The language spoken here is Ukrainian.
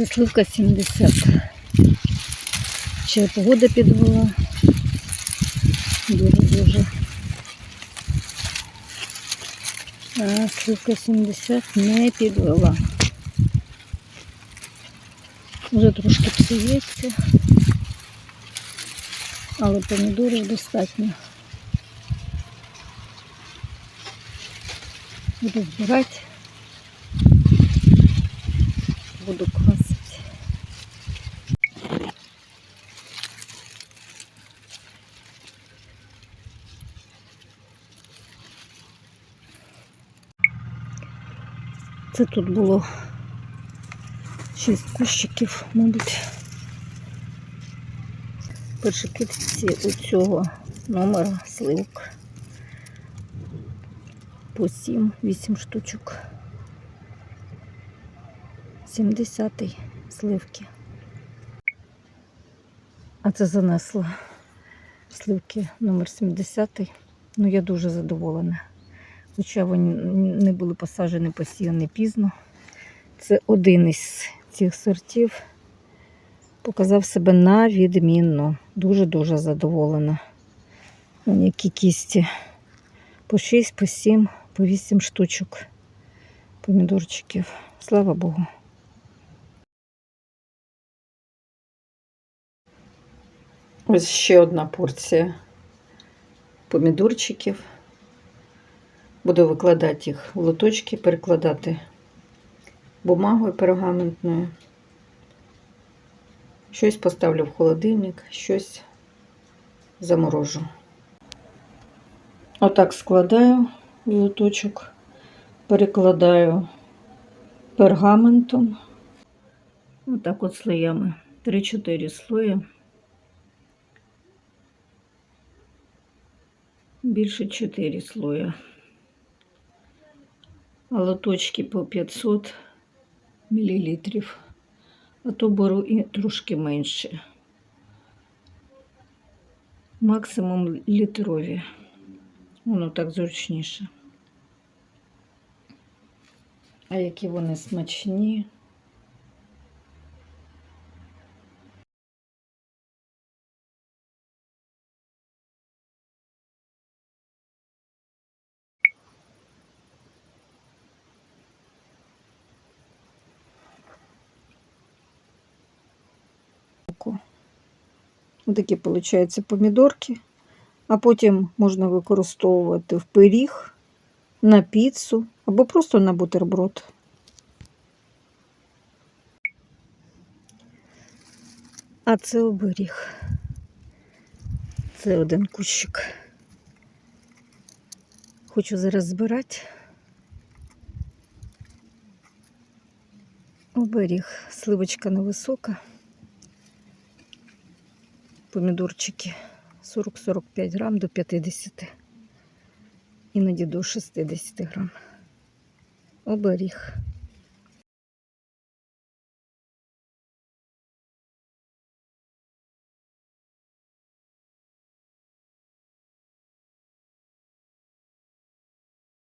Це сливка 70. Ще погода підвела. Дуже-дуже. А сливка 70 не підвела. Вже трошки псується, але помідорів достатньо. Буду збирати. Буду квасити. Це тут було шість кущиків, мабуть. Перші китці у цього номера сливок. По 7-8 штучок. 70-й сливки. А це занесло сливки номер 70. Ну, я дуже задоволена. Хоча вони не були посаджені посіяні пізно. Це один із цих сортів. Показав себе на відмінно. Дуже-дуже задоволена. Вон які кісті. По 6, по 7, по 8 штучок помідорчиків. Слава Богу. Ось ще одна порція помідорчиків. Буду викладати їх в лоточки, перекладати бумагою пергаментною. Щось поставлю в холодильник, щось заморожу. Отак складаю в лоточок, перекладаю пергаментом. Отак от слоями. 3-4 слої. Більше 4 слоя. Лоточки по 500 мл. А то беру і трошки менше. Максимум літрові. Воно так зручніше. А які вони смачні. Ось такі, виходить, помідорки. А потім можна використовувати в пиріг, на піцу або просто на бутерброд. А це оберіг. Це один кущик. Хочу зараз збирати. Оберіг. Сливочка невисока. Помідорчики 40-45 грам до 50, іноді до 60 грам. Оберіг.